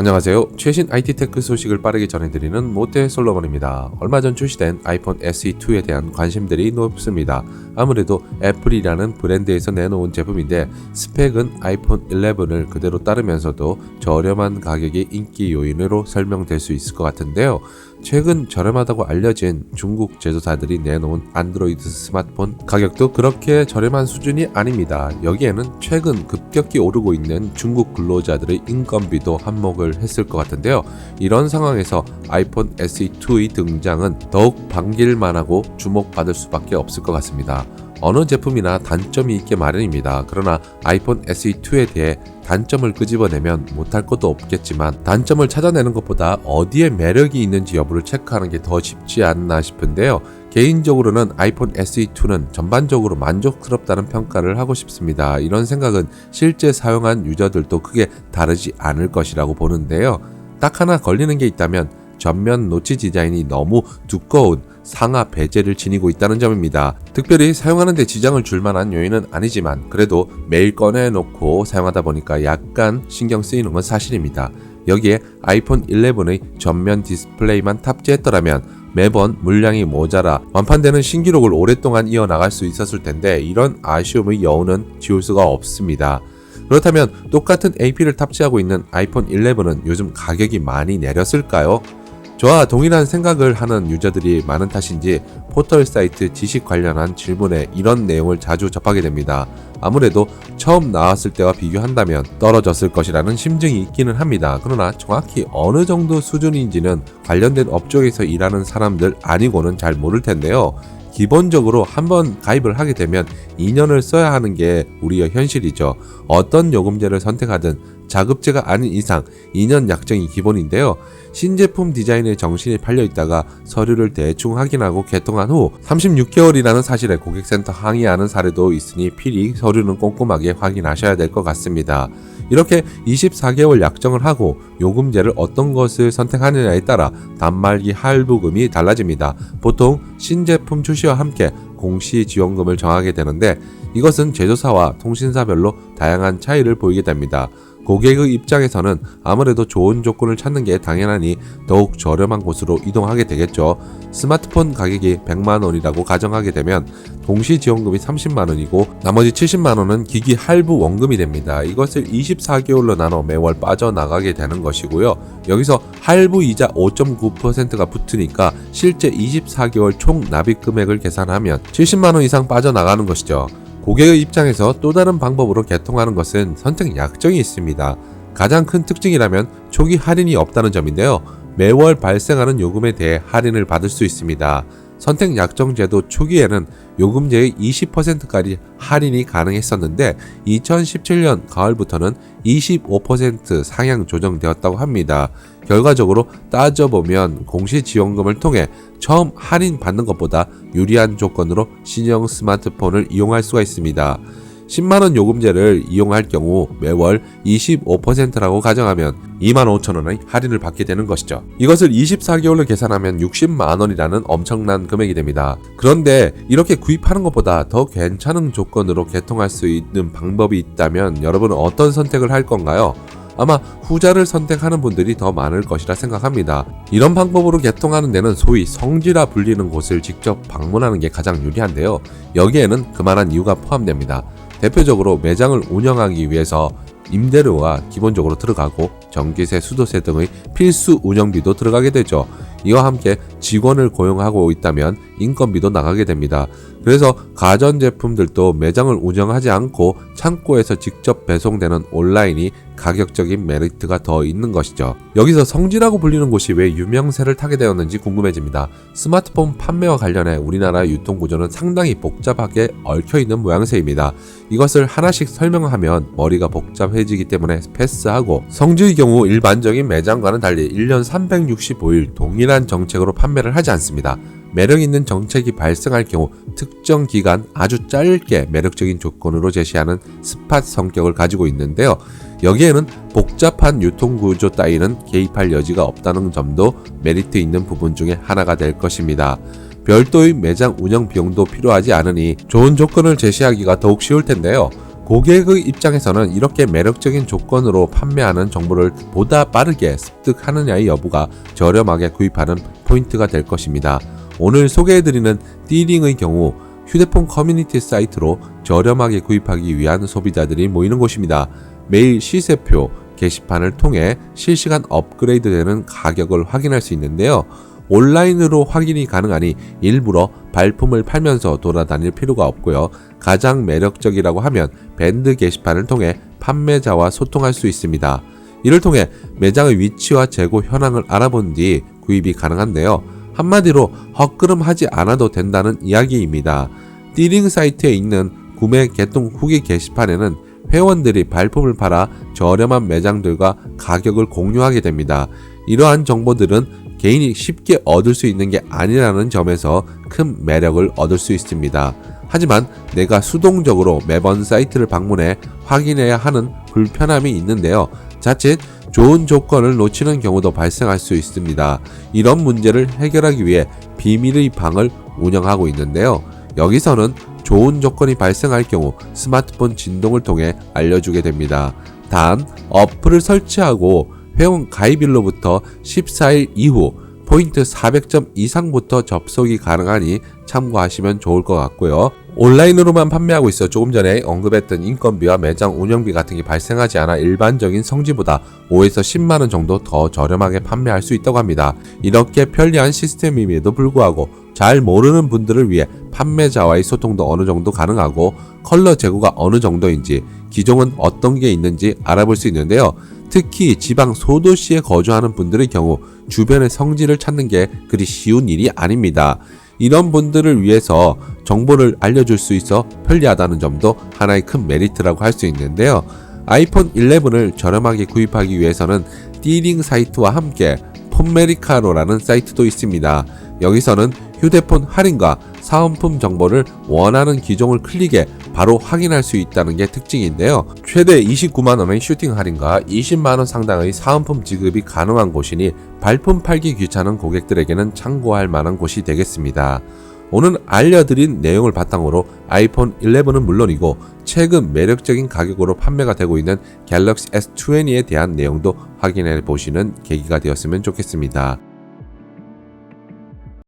안녕하세요. 최신 IT 테크 소식을 빠르게 전해드리는 모태 솔로몬입니다. 얼마 전 출시된 아이폰 SE2에 대한 관심들이 높습니다. 아무래도 애플이라는 브랜드에서 내놓은 제품인데 스펙은 아이폰 11을 그대로 따르면서도 저렴한 가격이 인기 요인으로 설명될 수 있을 것 같은데요. 최근 저렴하다고 알려진 중국 제조사들이 내놓은 안드로이드 스마트폰 가격도 그렇게 저렴한 수준이 아닙니다. 여기에는 최근 급격히 오르고 있는 중국 근로자들의 인건비도 한몫을 했을 것 같은데요. 이런 상황에서 아이폰 SE2의 등장은 더욱 반길만하고 주목받을 수밖에 없을 것 같습니다. 어느 제품이나 단점이 있게 마련입니다. 그러나 아이폰 SE2에 대해 단점을 끄집어내면 못할 것도 없겠지만 단점을 찾아내는 것보다 어디에 매력이 있는지 여부를 체크하는 게 더 쉽지 않나 싶은데요. 개인적으로는 아이폰 SE2는 전반적으로 만족스럽다는 평가를 하고 싶습니다. 이런 생각은 실제 사용한 유저들도 크게 다르지 않을 것이라고 보는데요. 딱 하나 걸리는 게 있다면 전면 노치 디자인이 너무 두꺼운 상하 베젤을 지니고 있다는 점입니다. 특별히 사용하는데 지장을 줄 만한 요인은 아니지만 그래도 매일 꺼내놓고 사용하다 보니까 약간 신경 쓰이는 건 사실입니다. 여기에 아이폰 11의 전면 디스플레이만 탑재했더라면 매번 물량이 모자라 완판되는 신기록을 오랫동안 이어나갈 수 있었을 텐데 이런 아쉬움의 여운은 지울 수가 없습니다. 그렇다면 똑같은 AP를 탑재하고 있는 아이폰 11은 요즘 가격이 많이 내렸을까요? 저와 동일한 생각을 하는 유저들이 많은 탓인지 포털 사이트 지식 관련한 질문에 이런 내용을 자주 접하게 됩니다. 아무래도 처음 나왔을 때와 비교한다면 떨어졌을 것이라는 심증이 있기는 합니다. 그러나 정확히 어느 정도 수준인지는 관련된 업종에서 일하는 사람들 아니고는 잘 모를 텐데요. 기본적으로 한번 가입을 하게 되면 2년을 써야 하는 게 우리의 현실이죠. 어떤 요금제를 선택하든 자급제가 아닌 이상 2년 약정이 기본인데요. 신제품 디자인에 정신이 팔려 있다가 서류를 대충 확인하고 개통한 후 36개월이라는 사실에 고객센터 항의하는 사례도 있으니 필히 서류는 꼼꼼하게 확인하셔야 될 것 같습니다. 이렇게 24개월 약정을 하고 요금제를 어떤 것을 선택하느냐에 따라 단말기 할부금이 달라집니다. 보통 신제품 출시와 함께 공시 지원금을 정하게 되는데 이것은 제조사와 통신사별로 다양한 차이를 보이게 됩니다. 고객의 입장에서는 아무래도 좋은 조건을 찾는 게 당연하니 더욱 저렴한 곳으로 이동하게 되겠죠. 스마트폰 가격이 100만 원이라고 가정하게 되면 동시 지원금이 30만 원이고 나머지 70만 원은 기기 할부 원금이 됩니다. 이것을 24개월로 나눠 매월 빠져나가게 되는 것이고요. 여기서 할부 이자 5.9%가 붙으니까 실제 24개월 총 납입 금액을 계산하면 70만 원 이상 빠져나가는 것이죠. 고객의 입장에서 또 다른 방법으로 개통하는 것은 선택 약정이 있습니다. 가장 큰 특징이라면 초기 할인이 없다는 점인데요. 매월 발생하는 요금에 대해 할인을 받을 수 있습니다. 선택 약정 제도 초기에는 요금제의 20%까지 할인이 가능했었는데 2017년 가을부터는 25% 상향 조정되었다고 합니다. 결과적으로 따져보면 공시지원금을 통해 처음 할인 받는 것보다 유리한 조건으로 신형 스마트폰을 이용할 수가 있습니다. 10만원 요금제를 이용할 경우 매월 25%라고 가정하면 2만 5천원의 할인을 받게 되는 것이죠. 이것을 24개월로 계산하면 60만원이라는 엄청난 금액이 됩니다. 그런데 이렇게 구입하는 것보다 더 괜찮은 조건으로 개통할 수 있는 방법이 있다면 여러분은 어떤 선택을 할 건가요? 아마 후자를 선택하는 분들이 더 많을 것이라 생각합니다. 이런 방법으로 개통하는 데는 소위 성지라 불리는 곳을 직접 방문하는 게 가장 유리한데요. 여기에는 그만한 이유가 포함됩니다. 대표적으로 매장을 운영하기 위해서 임대료가 기본적으로 들어가고 전기세, 수도세 등의 필수 운영비도 들어가게 되죠. 이와 함께 직원을 고용하고 있다면 인건비도 나가게 됩니다. 그래서 가전제품들도 매장을 운영하지 않고 창고에서 직접 배송되는 온라인이 가격적인 메리트가 더 있는 것이죠. 여기서 성지라고 불리는 곳이 왜 유명세를 타게 되었는지 궁금해집니다. 스마트폰 판매와 관련해 우리나라 유통 구조는 상당히 복잡하게 얽혀 있는 모양새입니다. 이것을 하나씩 설명하면 머리가 복잡해지기 때문에 패스하고 성지의 경우 일반적인 매장과는 달리 1년 365일 동일한 정책으로 판매를 하지 않습니다. 매력 있는 정책이 발생할 경우 특정 기간 아주 짧게 매력적인 조건으로 제시하는 스팟 성격을 가지고 있는데요. 여기에는 복잡한 유통구조 따위는 개입할 여지가 없다는 점도 메리트 있는 부분 중에 하나가 될 것입니다. 별도의 매장 운영 비용도 필요하지 않으니 좋은 조건을 제시하기가 더욱 쉬울 텐데요. 고객의 입장에서는 이렇게 매력적인 조건으로 판매하는 정보를 보다 빠르게 습득하느냐의 여부가 저렴하게 구입하는 포인트가 될 것입니다. 오늘 소개해드리는 띠링의 경우 휴대폰 커뮤니티 사이트로 저렴하게 구입하기 위한 소비자들이 모이는 곳입니다. 매일 시세표 게시판을 통해 실시간 업그레이드되는 가격을 확인할 수 있는데요. 온라인으로 확인이 가능하니 일부러 발품을 팔면서 돌아다닐 필요가 없고요. 가장 매력적이라고 하면 밴드 게시판을 통해 판매자와 소통할 수 있습니다. 이를 통해 매장의 위치와 재고 현황을 알아본 뒤 구입이 가능한데요. 한마디로 헛걸음하지 않아도 된다는 이야기입니다. 띠링 사이트에 있는 구매 개통 후기 게시판에는 회원들이 발품을 팔아 저렴한 매장들과 가격을 공유하게 됩니다. 이러한 정보들은 개인이 쉽게 얻을 수 있는 게 아니라는 점에서 큰 매력을 얻을 수 있습니다. 하지만 내가 수동적으로 매번 사이트를 방문해 확인해야 하는 불편함이 있는데요. 자칫 좋은 조건을 놓치는 경우도 발생할 수 있습니다. 이런 문제를 해결하기 위해 비밀의 방을 운영하고 있는데요. 여기서는 좋은 조건이 발생할 경우 스마트폰 진동을 통해 알려주게 됩니다. 단, 어플을 설치하고 회원 가입일로부터 14일 이후 포인트 400점 이상부터 접속이 가능하니 참고하시면 좋을 것 같고요. 온라인으로만 판매하고 있어 조금 전에 언급했던 인건비와 매장 운영비 같은 게 발생하지 않아 일반적인 성지보다 5에서 10만원 정도 더 저렴하게 판매할 수 있다고 합니다. 이렇게 편리한 시스템임에도 불구하고 잘 모르는 분들을 위해 판매자와의 소통도 어느 정도 가능하고 컬러 재고가 어느 정도인지 기종은 어떤 게 있는지 알아볼 수 있는데요. 특히 지방 소도시에 거주하는 분들의 경우 주변의 성지를 찾는 게 그리 쉬운 일이 아닙니다. 이런 분들을 위해서 정보를 알려줄 수 있어 편리하다는 점도 하나의 큰 메리트라고 할 수 있는데요. 아이폰 11을 저렴하게 구입하기 위해서는 띠링 사이트와 함께 폰메리카노라는 사이트도 있습니다. 여기서는 휴대폰 할인과 사은품 정보를 원하는 기종을 클릭해 바로 확인할 수 있다는 게 특징인데요. 최대 29만 원의 슈팅 할인과 20만 원 상당의 사은품 지급이 가능한 곳이니 발품 팔기 귀찮은 고객들에게는 참고할 만한 곳이 되겠습니다. 오늘 알려드린 내용을 바탕으로 아이폰 11은 물론이고 최근 매력적인 가격으로 판매가 되고 있는 갤럭시 S20에 대한 내용도 확인해 보시는 계기가 되었으면 좋겠습니다.